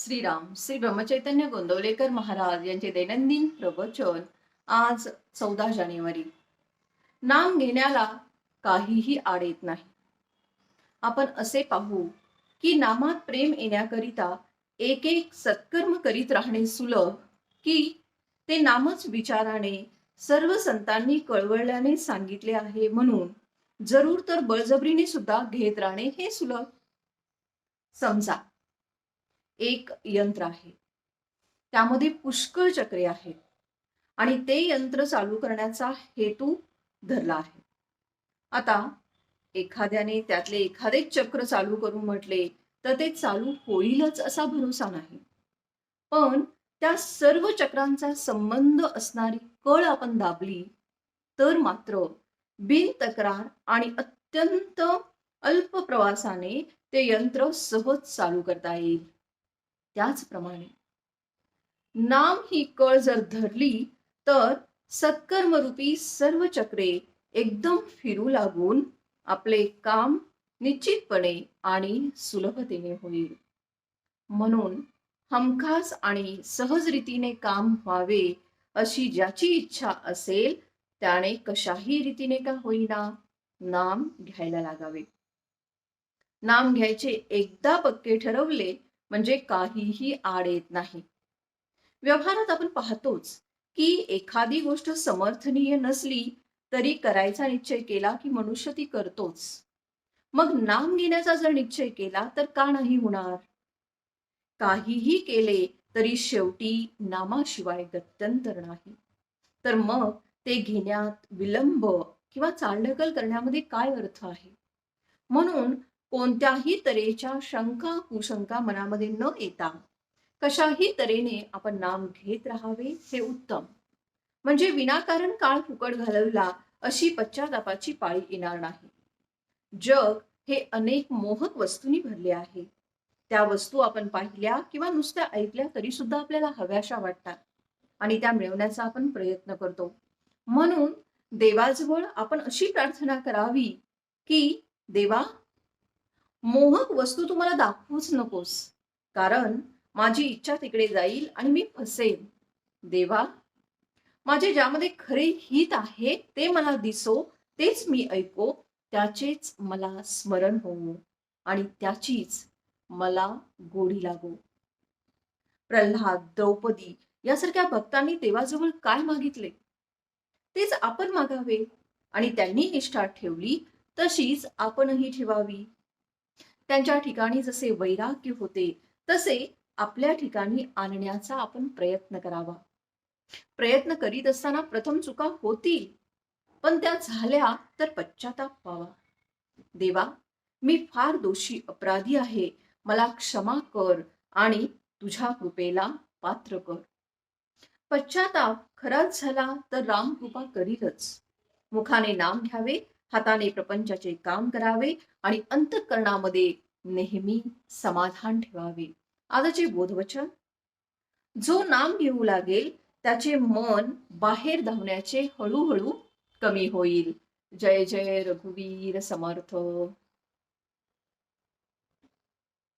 श्रीराम श्री ब्रह्मचैतन्य गोंदवलेकर महाराज यांचे दैनंदिन प्रवचन आज चौदा जानेवारी. नाम घेण्याला काहीही आड येत नाही. आपण असे पाहू की नामात प्रेम येण्याकरिता एक एक सत्कर्म करीत राहणे सुलभ की ते नामच विचाराने सर्व संतांनी कळवळल्याने सांगितले आहे म्हणून जरूर तर बळजबरीने सुद्धा घेत राहणे हे सुलभ. समजा एक यंत्र आहे. त्यामध्ये पुष्कळ चक्रे आहेत. आणि ते यंत्र चालू करण्याचा हेतू धरला आहे. आता एखाद्याने त्यातले एखादे चक्र चालू करू म्हटले तर ते चालू होईलच असा भरोसा नाही. पण त्या सर्व चक्रांचा संबंध असणारी कळ आपण दाबली तर मात्र बिन तक्रार आणि अत्यंत अल्प प्रवासाने ते यंत्र सहज चालू करता येईल. त्याचप्रमाणे. नाम ही कळ जर धरली तर सत्कर्मरूपी सर्व चक्रे एकदम फिरू लागून आपले काम निश्चितपणे आणि सुलभतेने होईल. म्हणून हमखास आणि सहज रीतीने काम व्हावे अशी ज्याची इच्छा असेल त्याने कशाही रीतीने का होईना नाम घ्यायला लागावे. नाम घ्यायचे एकदा पक्के ठरवले म्हणजे काहीही आड येत नाही. व्यवहारात आपण पाहतोच की एखादी गोष्ट समर्थनीय नसली तरी करायचा निश्चय केला की मनुष्य ती करतोच. मग नाम घेण्याचा जर निश्चय केला तर का नाही होणार? काहीही केले तरी शेवटी नामाशिवाय गत्यंतर नाही. तर मग ते घेण्यात विलंब किंवा चालढकल करण्यामध्ये काय अर्थ आहे? म्हणून कोणत्याही तऱ्हेच्या शंका कुशंका मनामध्ये न येता कशाही तऱ्हेने आपण नाम घेत राहावे हे उत्तम. म्हणजे विनाकारण काळ फुकट घालवला अशी पश्चातापाची पाळी येणार नाही. जग हे अनेक मोहक वस्तूंनी भरले आहे. त्या वस्तू आपण पाहिल्या किंवा नुसत्या ऐकल्या तरी सुद्धा आपल्याला हव्याशा वाटतात आणि त्या मिळवण्याचा आपण प्रयत्न करतो. म्हणून देवाजवळ आपण अशी प्रार्थना करावी की देवा मोहक वस्तू तुम्हाला दाखवूच नकोस. कारण माझी इच्छा तिकडे जाईल आणि मी फसेन. देवा माझे ज्यामध्ये खरे हित आहे ते मला दिसो तेच मी ऐको त्याचेच मला स्मरण होवो आणि त्याचीच मला गोडी लागो. प्रल्हाद द्रौपदी यासारख्या भक्तांनी देवाजवळ काय मागितले? तेच आपण मागावे आणि त्यांनी निष्ठा ठेवली तशीच आपणही ठेवावी. त्यांच्या ठिकाणी जसे वैराग्य होते तसे आपल्या ठिकाणी आणण्याचा आपण प्रयत्न करावा. प्रयत्न करीत असताना प्रथम चुका होतील पण त्या झाल्या तर पश्चाताप पावा देवा मी फार दोषी अपराधी आहे. मला क्षमा कर आणि तुझ्या कृपेला पात्र कर. पश्चाताप खराच झाला तर राम कृपा करीलच. मुखाने नाम घ्यावे हाताने प्रपंचाचे काम करावे आणि अंतकरणामध्ये नेहमी समाधान ठेवावे. आजचे बोधवचन. जो नाम घेऊ लागेल त्याचे मन बाहेर धावण्याचे हळूहळू कमी होईल. जय जय रघुवीर समर्थ.